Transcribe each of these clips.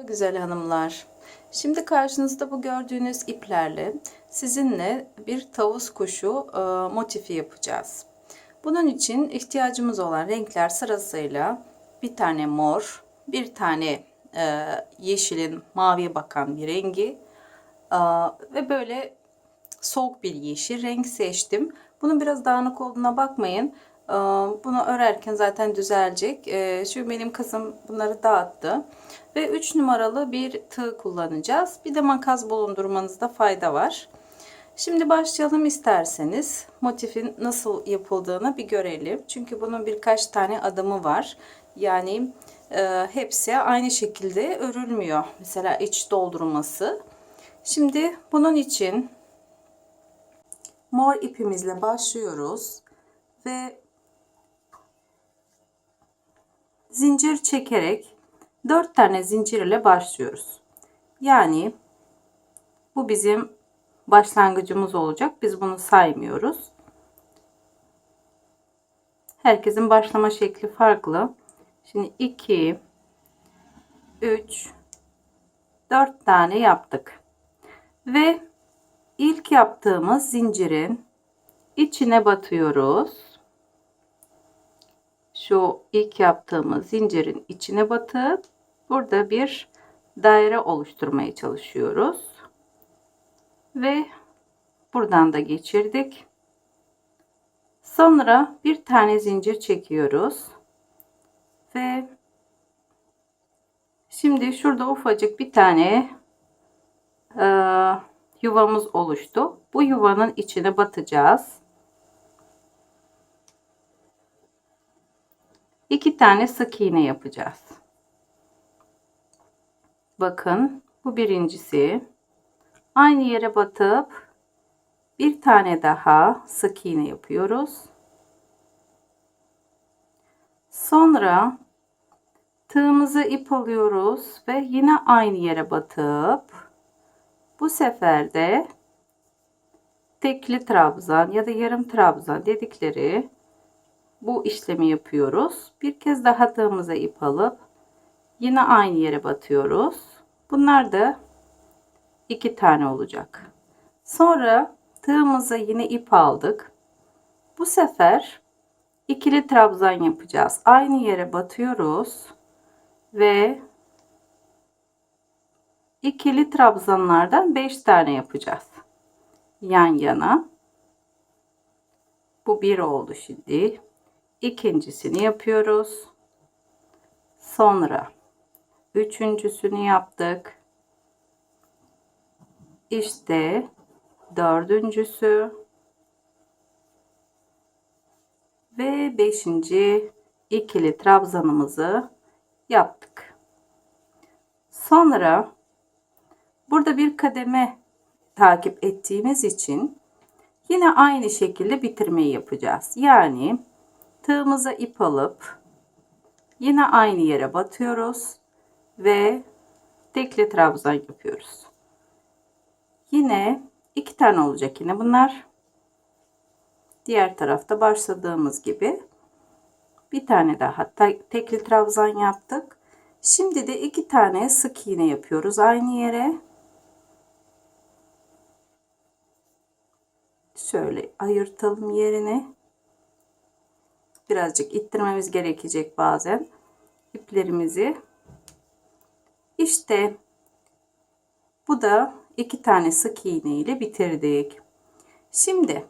Merhaba güzel hanımlar. Şimdi karşınızda bu gördüğünüz iplerle sizinle bir tavus kuşu e, motifi yapacağız. Bunun için ihtiyacımız olan renkler sırasıyla bir tane mor, bir tane e, yeşilin maviye bakan bir rengi e, ve böyle soğuk bir yeşil renk seçtim. Bunun biraz dağınık olduğuna bakmayın. Ee, Bunu örerken zaten düzelecek. Ee, Çünkü benim kızım bunları dağıttı. Ve 3 numaralı bir tığ kullanacağız. Bir de makas bulundurmanızda fayda var. Şimdi başlayalım isterseniz. Motifin nasıl yapıldığını bir görelim. Çünkü bunun birkaç tane adımı var. Yani e, hepsi aynı şekilde örülmüyor. Mesela iç doldurması. Şimdi bunun için mor ipimizle başlıyoruz ve zincir çekerek 4 tane zincir ile başlıyoruz. Yani bu bizim başlangıcımız olacak. Biz bunu saymıyoruz. Herkesin başlama şekli farklı. Şimdi 2 3 4 tane yaptık. Ve ilk yaptığımız zincirin içine batıyoruz şu ilk yaptığımız zincirin içine batıp burada bir daire oluşturmaya çalışıyoruz. Ve buradan da geçirdik. Sonra bir tane zincir çekiyoruz. Ve şimdi şurada ufacık bir tane e, yuvamız oluştu. Bu yuvanın içine batacağız. İki tane sık iğne yapacağız. Bakın bu birincisi. Aynı yere batıp bir tane daha sık iğne yapıyoruz. Sonra tığımızı ip alıyoruz ve yine aynı yere batıp bu sefer de tekli trabzan ya da yarım trabzan dedikleri bu işlemi yapıyoruz. Bir kez daha tığımıza ip alıp yine aynı yere batıyoruz. Bunlar da iki tane olacak. Sonra tığımıza yine ip aldık. Bu sefer ikili trabzan yapacağız. Aynı yere batıyoruz ve ikili trabzanlardan 5 tane yapacağız. Yan yana. Bu bir oldu şimdi ikincisini yapıyoruz. Sonra üçüncüsünü yaptık. İşte dördüncüsü ve beşinci ikili trabzanımızı yaptık. Sonra burada bir kademe takip ettiğimiz için yine aynı şekilde bitirmeyi yapacağız. Yani tığımıza ip alıp yine aynı yere batıyoruz ve tekli trabzan yapıyoruz. Yine iki tane olacak yine bunlar. Diğer tarafta başladığımız gibi bir tane daha tekli trabzan yaptık. Şimdi de iki tane sık iğne yapıyoruz aynı yere. Şöyle ayırtalım yerine birazcık ittirmemiz gerekecek bazen iplerimizi. İşte bu da iki tane sık iğne ile bitirdik. Şimdi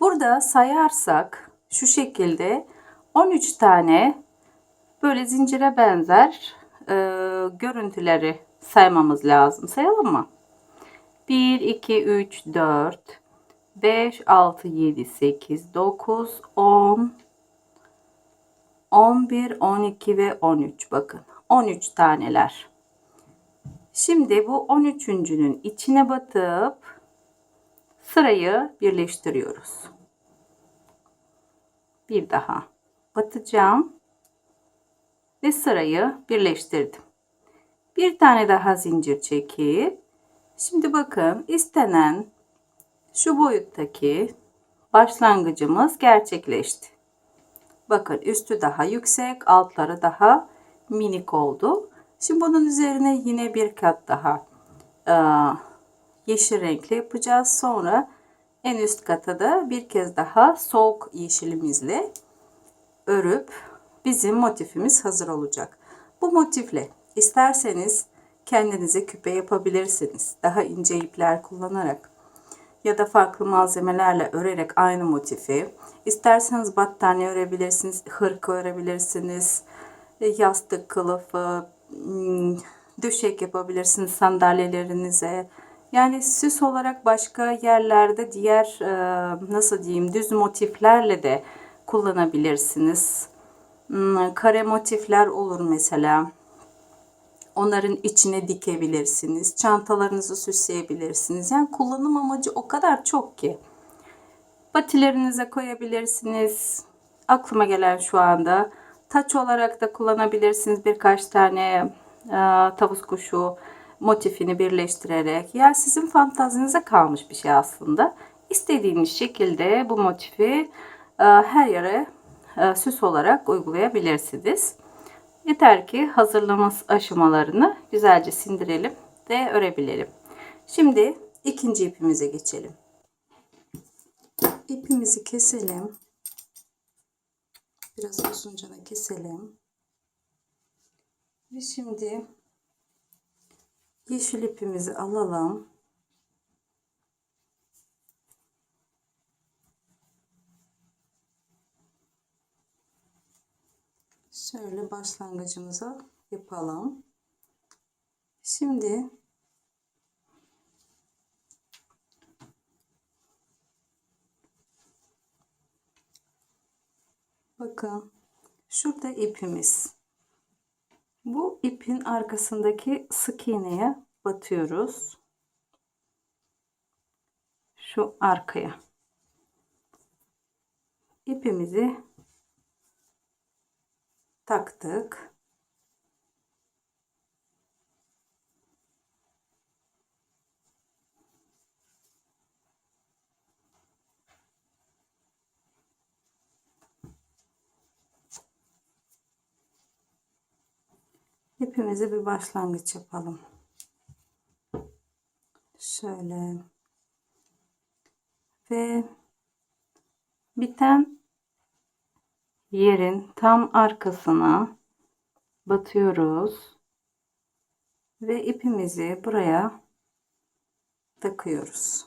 burada sayarsak şu şekilde 13 tane böyle zincire benzer e, görüntüleri saymamız lazım. Sayalım mı? 1, 2, 3, 4, 5, 6, 7, 8, 9, 10, 11, 12 ve 13. Bakın 13 taneler. Şimdi bu 13.'ünün içine batıp sırayı birleştiriyoruz. Bir daha batacağım ve sırayı birleştirdim. Bir tane daha zincir çekip şimdi bakın istenen şu boyuttaki başlangıcımız gerçekleşti. Bakın üstü daha yüksek, altları daha minik oldu. Şimdi bunun üzerine yine bir kat daha e, yeşil renkli yapacağız. Sonra en üst kata da bir kez daha soğuk yeşilimizle örüp bizim motifimiz hazır olacak. Bu motifle isterseniz kendinize küpe yapabilirsiniz. Daha ince ipler kullanarak ya da farklı malzemelerle örerek aynı motifi. İsterseniz battaniye örebilirsiniz, hırka örebilirsiniz, e, yastık kılıfı, hmm, döşek yapabilirsiniz sandalyelerinize. Yani süs olarak başka yerlerde diğer e, nasıl diyeyim düz motiflerle de kullanabilirsiniz. Hmm, Kare motifler olur mesela. Onların içine dikebilirsiniz. Çantalarınızı süsleyebilirsiniz. Yani kullanım amacı o kadar çok ki. Patilerinize koyabilirsiniz. Aklıma gelen şu anda. Taç olarak da kullanabilirsiniz. Birkaç tane e, tavus kuşu motifini birleştirerek. Yani sizin fantazinize kalmış bir şey aslında. İstediğiniz şekilde bu motifi e, her yere e, süs olarak uygulayabilirsiniz. Yeter ki hazırlama aşamalarını güzelce sindirelim ve örebilelim. Şimdi ikinci ipimize geçelim. İpimizi keselim. Biraz uzunca keselim. Ve şimdi yeşil ipimizi alalım. Şöyle başlangıcımıza yapalım. Şimdi bakın şurada ipimiz. Bu ipin arkasındaki sık iğneye batıyoruz. Şu arkaya. İpimizi taktık. İpimizi bir başlangıç yapalım. Şöyle. Ve biten yerin tam arkasına batıyoruz ve ipimizi buraya takıyoruz.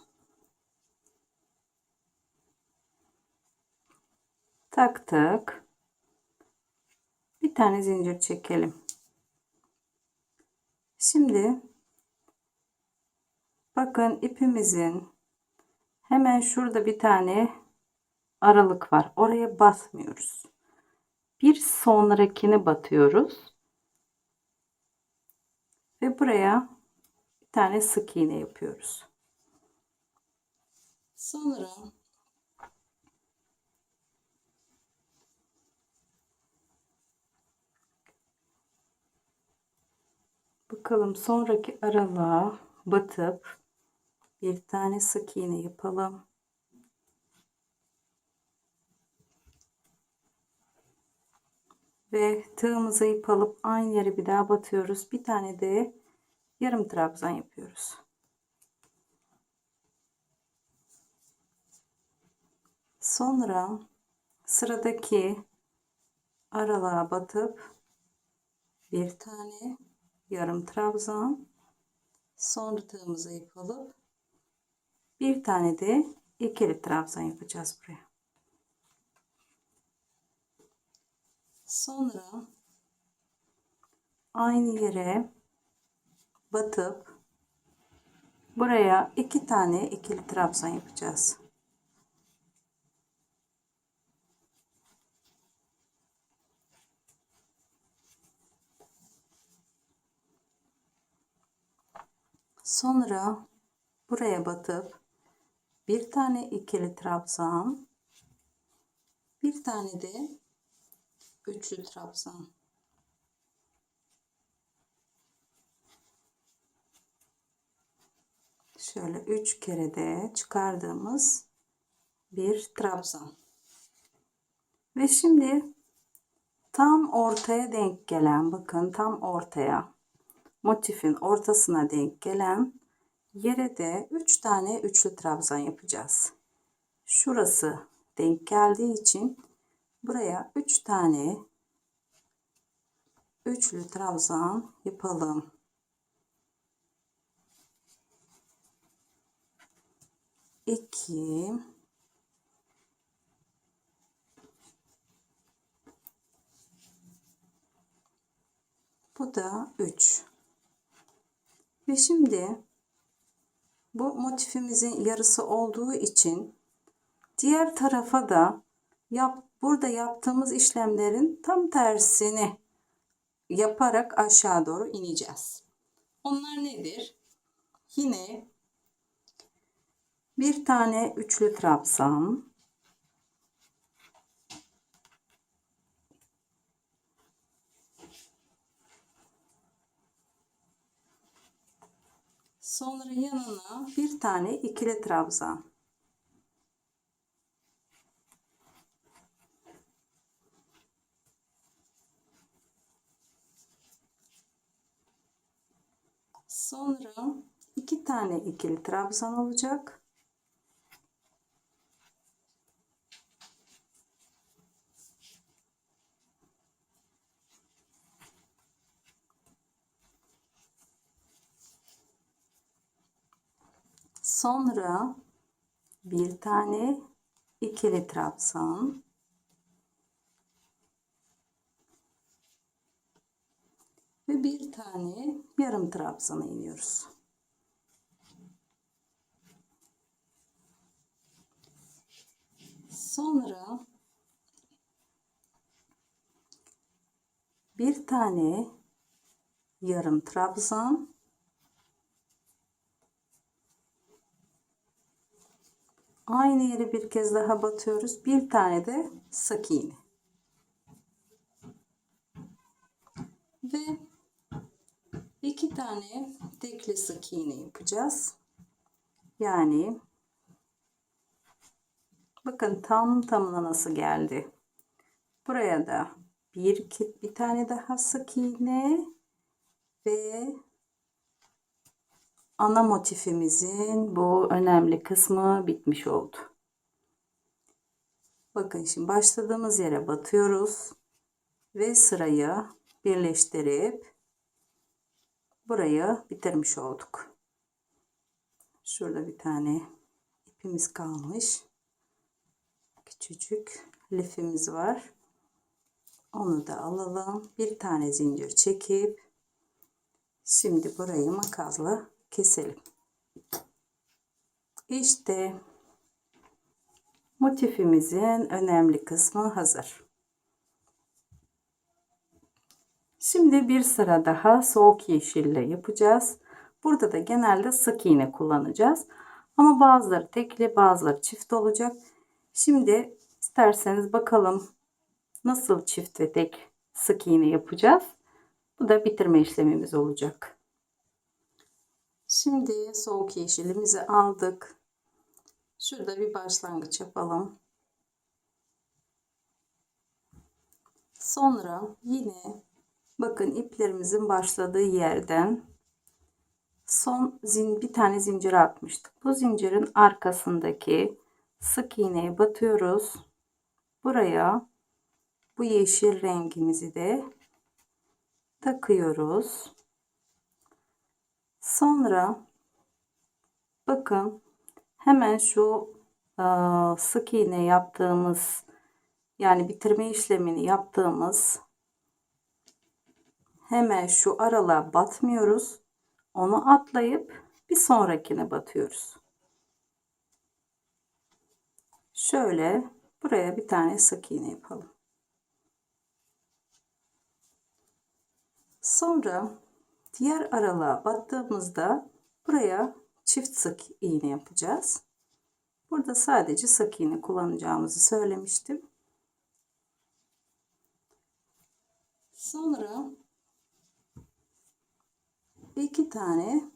Taktık. Bir tane zincir çekelim. Şimdi bakın ipimizin hemen şurada bir tane aralık var. Oraya basmıyoruz. Bir sonrakini batıyoruz. Ve buraya bir tane sık iğne yapıyoruz. Sonra bakalım sonraki aralığa batıp bir tane sık iğne yapalım. Ve tığımıza ip alıp aynı yere bir daha batıyoruz. Bir tane de yarım trabzan yapıyoruz. Sonra sıradaki aralığa batıp bir tane yarım trabzan sonra tığımıza ip alıp bir tane de ikili trabzan yapacağız buraya. Sonra aynı yere batıp buraya iki tane ikili trabzan yapacağız. Sonra buraya batıp bir tane ikili trabzan bir tane de üçlü trabzan. Şöyle üç kere de çıkardığımız bir trabzan. Ve şimdi tam ortaya denk gelen bakın tam ortaya motifin ortasına denk gelen yere de 3 tane üçlü trabzan yapacağız. Şurası denk geldiği için buraya 3 tane üçlü trabzan yapalım. İki, bu da üç. Ve şimdi bu motifimizin yarısı olduğu için diğer tarafa da yap, burada yaptığımız işlemlerin tam tersini yaparak aşağı doğru ineceğiz. Onlar nedir? Yine bir tane üçlü trabzan, sonra yanına bir tane ikili trabzan. Sonra iki tane ikili trabzan olacak. Sonra bir tane ikili trabzan. Ve bir tane yarım trabzana iniyoruz. Sonra bir tane yarım trabzan Aynı yere bir kez daha batıyoruz. Bir tane de sık iğne. Ve iki tane tekli sık iğne yapacağız. Yani bakın tam tamına nasıl geldi. Buraya da bir, bir tane daha sık iğne ve ana motifimizin bu önemli kısmı bitmiş oldu. Bakın şimdi başladığımız yere batıyoruz ve sırayı birleştirip burayı bitirmiş olduk. Şurada bir tane ipimiz kalmış. Küçücük lifimiz var. Onu da alalım. Bir tane zincir çekip şimdi burayı makasla keselim. İşte motifimizin önemli kısmı hazır. Şimdi bir sıra daha soğuk yeşille yapacağız. Burada da genelde sık iğne kullanacağız. Ama bazıları tekli bazıları çift olacak. Şimdi isterseniz bakalım nasıl çift ve tek sık iğne yapacağız. Bu da bitirme işlemimiz olacak. Şimdi soğuk yeşilimizi aldık. Şurada bir başlangıç yapalım. Sonra yine bakın iplerimizin başladığı yerden son zin bir tane zincir atmıştık. Bu zincirin arkasındaki sık iğneye batıyoruz. Buraya bu yeşil rengimizi de takıyoruz. Sonra bakın hemen şu e, sık iğne yaptığımız yani bitirme işlemini yaptığımız hemen şu aralığa batmıyoruz. Onu atlayıp bir sonrakine batıyoruz. Şöyle buraya bir tane sık iğne yapalım. Sonra diğer aralığa battığımızda buraya çift sık iğne yapacağız. Burada sadece sık iğne kullanacağımızı söylemiştim. Sonra iki tane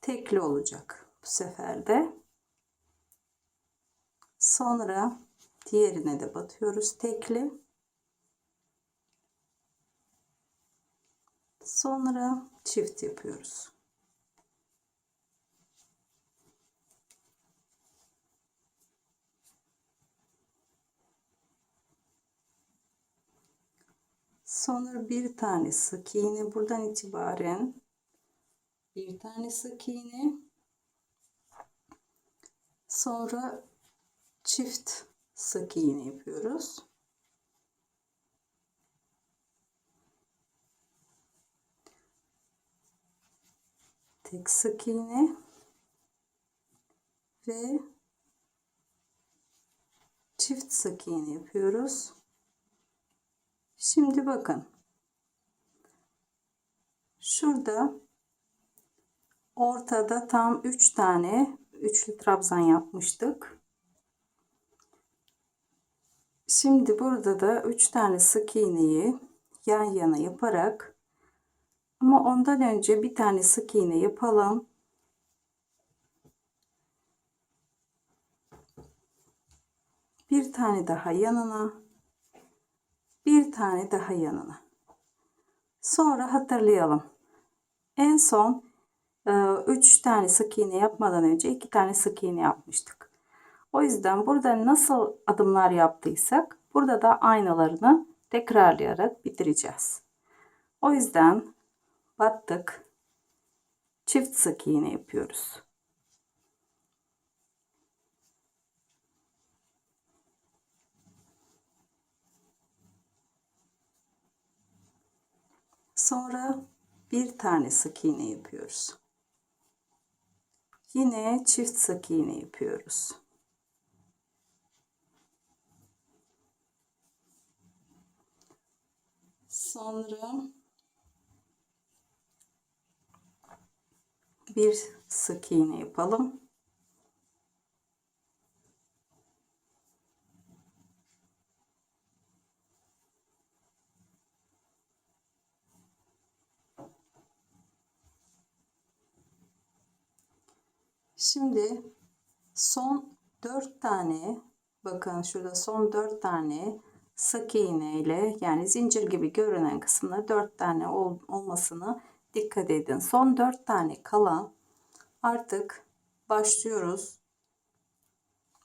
tekli olacak bu sefer de. Sonra diğerine de batıyoruz tekli. Sonra çift yapıyoruz. Sonra bir tane sık iğne buradan itibaren bir tane sık iğne sonra çift sık iğne yapıyoruz. Tek sık iğne ve çift sık iğne yapıyoruz. Şimdi bakın. Şurada ortada tam 3 tane üçlü trabzan yapmıştık. Şimdi burada da 3 tane sık iğneyi yan yana yaparak ama ondan önce bir tane sık iğne yapalım. Bir tane daha yanına. Bir tane daha yanına. Sonra hatırlayalım. En son 3 tane sık iğne yapmadan önce 2 tane sık iğne yapmıştık. O yüzden burada nasıl adımlar yaptıysak burada da aynalarını tekrarlayarak bitireceğiz. O yüzden battık. Çift sık iğne yapıyoruz. Sonra bir tane sık iğne yapıyoruz. Yine çift sık iğne yapıyoruz. Sonra bir sık iğne yapalım. Şimdi son 4 tane bakın şurada son 4 tane sık iğne ile yani zincir gibi görünen kısımda 4 tane ol, olmasını dikkat edin. Son 4 tane kalan artık başlıyoruz.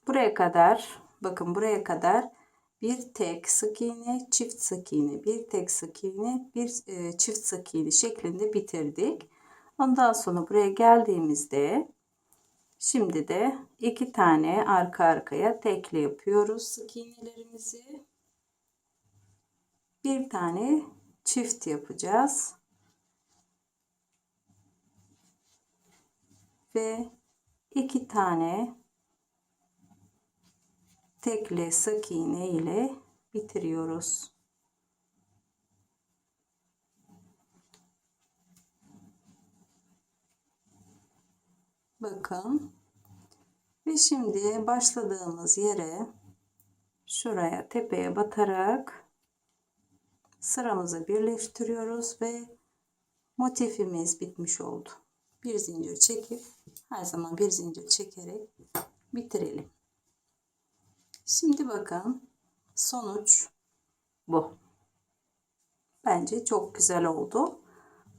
Buraya kadar bakın buraya kadar bir tek sık iğne, çift sık iğne, bir tek sık iğne, bir e, çift sık iğne şeklinde bitirdik. Ondan sonra buraya geldiğimizde Şimdi de iki tane arka arkaya tekli yapıyoruz sık iğnelerimizi. Bir tane çift yapacağız. Ve iki tane tekli sık iğne ile bitiriyoruz. Bakın. Ve şimdi başladığımız yere şuraya tepeye batarak sıramızı birleştiriyoruz ve motifimiz bitmiş oldu. Bir zincir çekip her zaman bir zincir çekerek bitirelim. Şimdi bakın sonuç bu. Bence çok güzel oldu.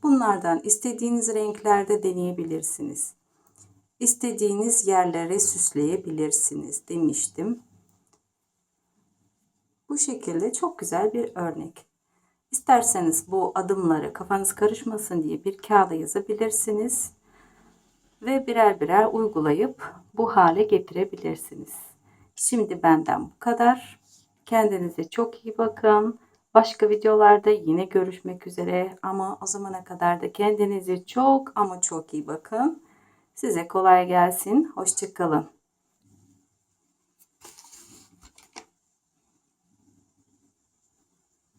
Bunlardan istediğiniz renklerde deneyebilirsiniz istediğiniz yerlere süsleyebilirsiniz demiştim. Bu şekilde çok güzel bir örnek. İsterseniz bu adımları kafanız karışmasın diye bir kağıda yazabilirsiniz ve birer birer uygulayıp bu hale getirebilirsiniz. Şimdi benden bu kadar. Kendinize çok iyi bakın. Başka videolarda yine görüşmek üzere ama o zamana kadar da kendinize çok ama çok iyi bakın. Size kolay gelsin. Hoşçakalın.